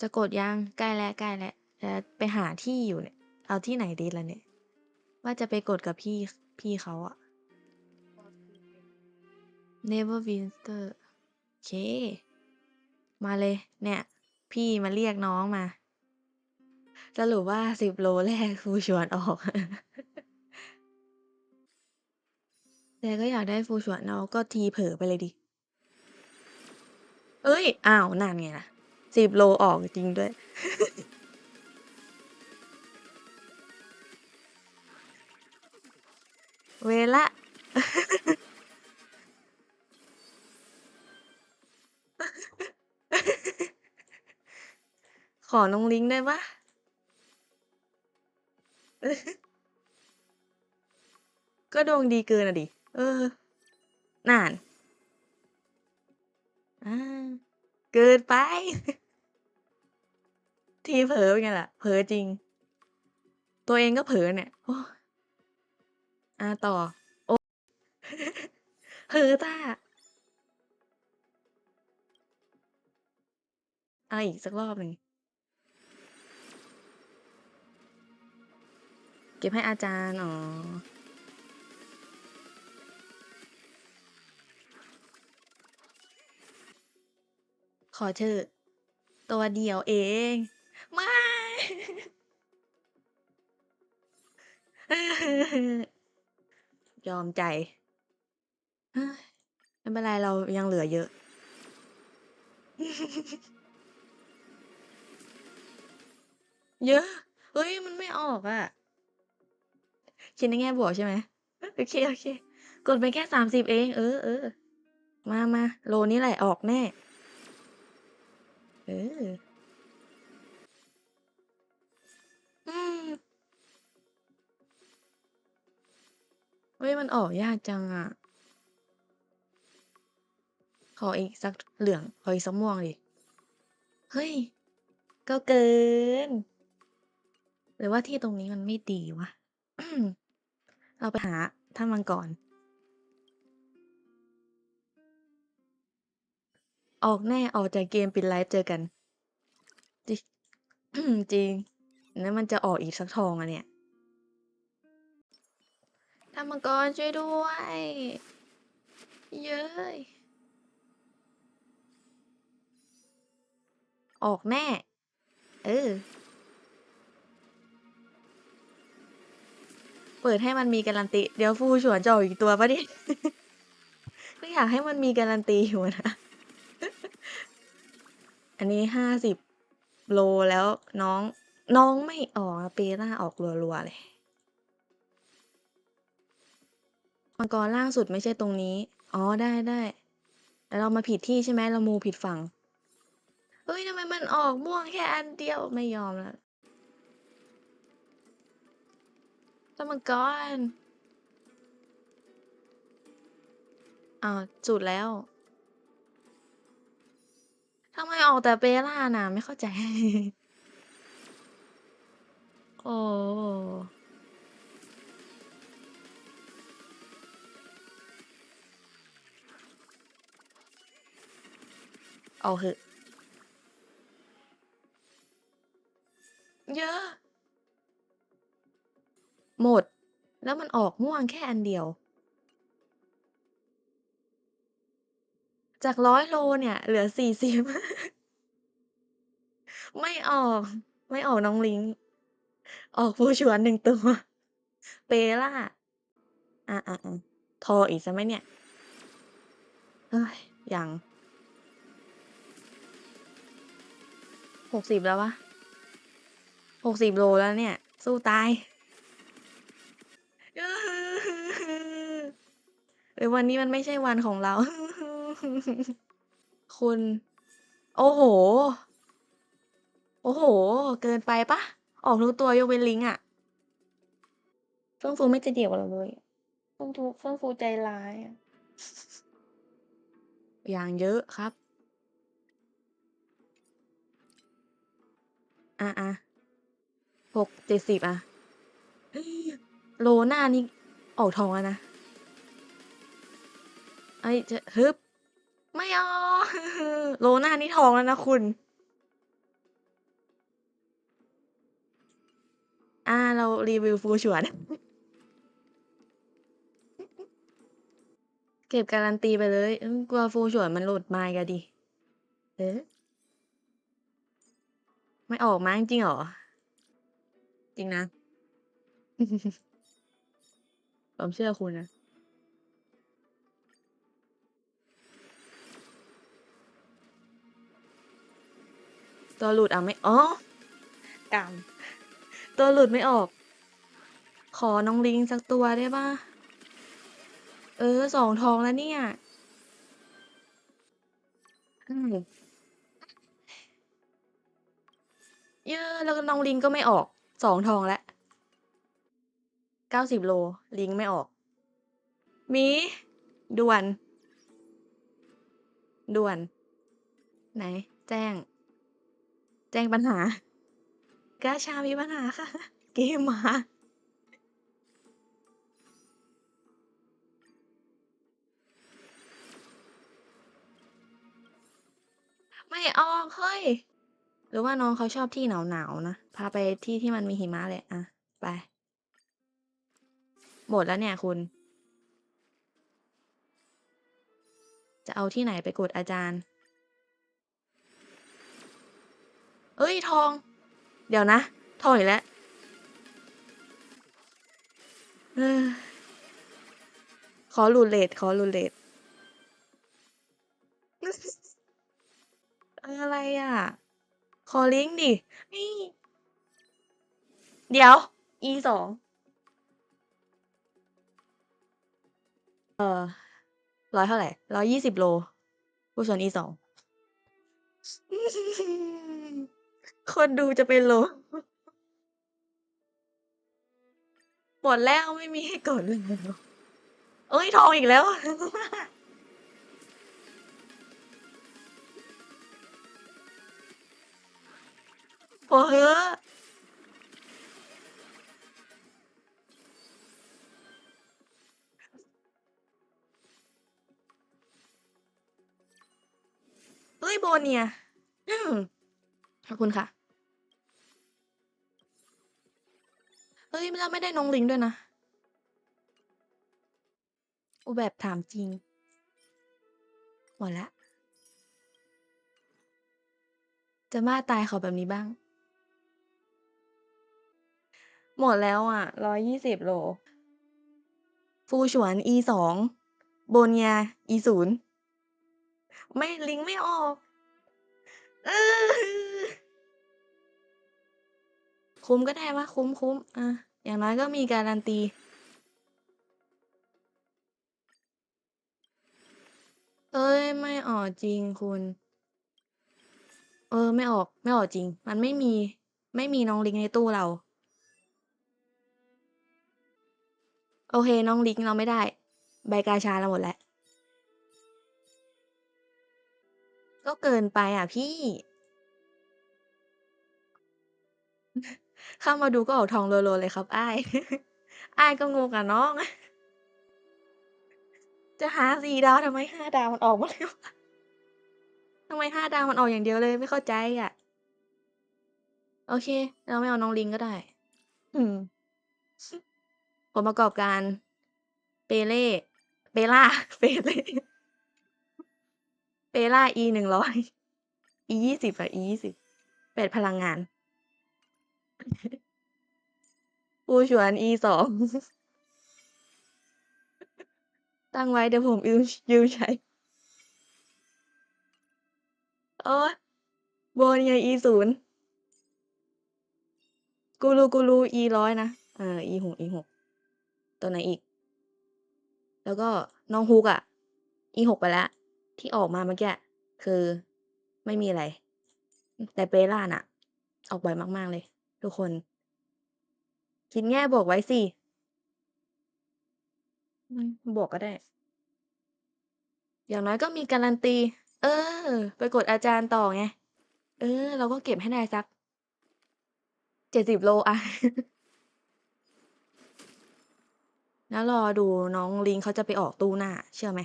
จะกดยัง?ใกล้แล้วใกล้แล้วจะไปหาที่อยู่เนี่ย เอาที่ไหนดีล่ะเนี่ย?ว่าจะไปกดกับพี่พี่เขาอะ Neverwinter โอเค มาเลย เนี่ย พี่มาเรียกน้องมาสรุปว่า10โลแรกฟูฉวนออก แต่ก็อยากได้ฟูฉวนเราก็ทีเผลอไปเลยดิเฮ้ย!อ้าวนั่นไงล่ะ 10โลออกจริงด้วย เวล้วขอน้องลิงได้ปล่า?ก็ดวงดีเกินอะดิ เออนั่นอาเกินไป ทีเผลอเป็นไงล่ะ เผลอจริง ตัวเองก็เผลอเนี่ยโอ้อาต่อ โอ้เผลอจ้ะเอาอีกสักรอบหนึ่ง เก็บให้อาจารย์ อ๋อ ขอเถอะตัวเดียวเอง ไม่ยอมใจไม่เป็นไรเรายังเหลือเยอะ เยอะ เฮ้ย มันไม่ออกอะคิดในแง่บวกใช่ไหม?โอเคๆกดไปแค่30เอง เออๆมาๆโลนี้แหละออกแน่ เออ เฮ้ย มันออกยากจังอะ ขออีกสักเหลือง ขออีกสักม่วงดิ เฮ้ย ก็เกิน หรือว่าที่ตรงนี้มันไม่ดีวะ เราไปหาถ้ำมังกรออกแน่ออกจากเกมปิดไลฟ์เจอกันจิจริง แล้วมันจะออกอีกสักทองอะเนี่ย ถ้ำมังกรช่วยด้วย เย้ยออกแน่ เออ เปิดให้มันมีการันตี เดี๋ยวฟูฉวนจะออกอีกตัวปล่าเนี่ยก็อยากให้มันมีการันตีอยู่นะ อันนี้50โลแล้วน้อง น้องไม่ออกอะเปล่าออกรัวๆเลย มังกรล่างสุดไม่ใช่ตรงนี้ อ๋อได้ๆแต่เรามาผิดที่ใช่ไหม?เรามูผิดฝั่ง เฮ้ยทำไมมันออกม่วงแค่อันเดียวไม่ยอมแล้วถ้ำมังกรอ้าจุดแล้วทำไมออกแต่เปล่าน่ะไม่เข้าใจ โอ้ เอาเหอะ เยอะ หมด แล้วมันออกม่วงแค่อันเดียว จาก100โลเนี่ย เหลือ40ไม่ออก ไม่ออกน้องลิงก์ออกฟูฉวน1ตัว เปล่าอาๆๆทออีกสักไหมเนี่ย?เฮ้ยยัง 60แล้วเปล่า?60โลแล้วเนี่ย สู้ตายหรือวันนี้มันไม่ใช่วันของเรา คุณ โอ้โฮโอ้โฮเกินไปปล่า?ออกทุกตัวยกเว้นลิงอะเฟื่องฟูไม่ใจเดี่ยวเราเลยเฟื่องทูเฟื่องฟูใจร้ายอะอย่างเยอะครับ อะอะหกเจ็ดสิบอะ โลหน้านี่ออกทองแนะ ไอ้จะฮึบ ไม่ออโลหน้านี่ทองแล้วนะคุณ อ่า เรารีวิวฟูชวน เก็บการันตีไปเลย กลัวฟูชวนมันหลุดไม้กันดิ เอ๊ะ ไม่ออกมั้งจริงเหรอ?จริงนะ ผมเชื่อคุณนะ ตัวหลุดอ้าวไม่อ๋อกรรมตัวหลุดไม่ออก ขอน้องลิงสักตัวได้เปล่า?เออ2ทองแล้วเนี่ยอืม เยอะแล้วก็น้องลิงก็ไม่ออก2ทองแล้ว90โล ลิงไม่ออก มีด่วน ด่วน ไหน แจ้ง แจ้งปัญหากาชามีปัญหาค่ะ เกมมาไม่ออกเฮ้ย หรือว่าน้องเขาชอบที่หนาวๆนนะ พาไปที่ที่มันมีหิมะเลยอะไป หมดแล้วเนี่ยคุณ จะเอาที่ไหนไปกดอาจารย์เฮ้ยทอง เดี๋ยวนะ ทองอีกแล้วอขอรูเรตขอรูเรตเอออะไรอะ ขอลิงก์ดินี่เดี๋ยว E2 เออ100เท่าไร120โลฟูฉวน E2 คนดูจะเป็นโลหมดแล้วไม่มีให้กดแล้วเฮ้ย ทองอีกแล้ว พอเหอะเฮ้ยโบเนียขอบคุณค่ะ เฮ้ยแล้วไม่ได้น้องลิงด้วยนะอ้แบบถามจริง หมดล้วจะบ้าตายเขอแบบนี้บ้าง หมดแล้วอะ120โล ฟูฉวน E2 โบนีย E0 ไม่ลิงก์ไม่ออกเออคุ้มก็ได้วะคุ้มๆอาอย่างน้อยก็มีการันตีเฮ้ย ไม่ออกจริงคุณ เออ ไม่ออก ไม่ออกจริง มันไม่มี ไม่มีน้องลิงในตู้เรา โอเค น้องลิงเราไม่ได้ ใบกาชาเราหมดแล้ว ก็เกินไปอะพี่ เข้ามาดูก็ออกทองรัวๆเลยครับ อ้าย อ้ายก็งงอะน้อง จะหา4ดาวทำไม5ดาวมันออกมดแล้วทำไม5ดาวมันออกอย่างเดียวเลยไม่เข้าใจอะ โอเค เราไม่เอาน้องลิงก็ได้ อืม ลประกอบการ เปเล่เปล่าเปเล่เปล่า e หนึ่งร้อย e ยี่สิบอะอียี่สิบเปดพลังงานปูชวน e สองตั้งไว้เดี๋ยวผมยืมยืมใช้ โอ้โบนี่ e ศูนย์กูรูกูรู e ร้อยนะ เอออีหก e หก ตัวไหนอีก แล้วก็น้องฮุกอะ E6 ไปแล้ว ที่ออกมาเมื่อกี้คือไม่มีอะไร แต่เปล่าน่ะ ออกบ่อยมาก ๆ เลย ทุกคน คิดแง่บวกไว้สิบวกก็ได้ อย่างน้อยก็มีการันตี เออ ไปกดอาจารย์ต่อไง เออ เราก็เก็บให้ได้สัก70โลอะ แล้วรอดูน้องลิงเขาจะไปออกตู้หน้า เชื่อไหม?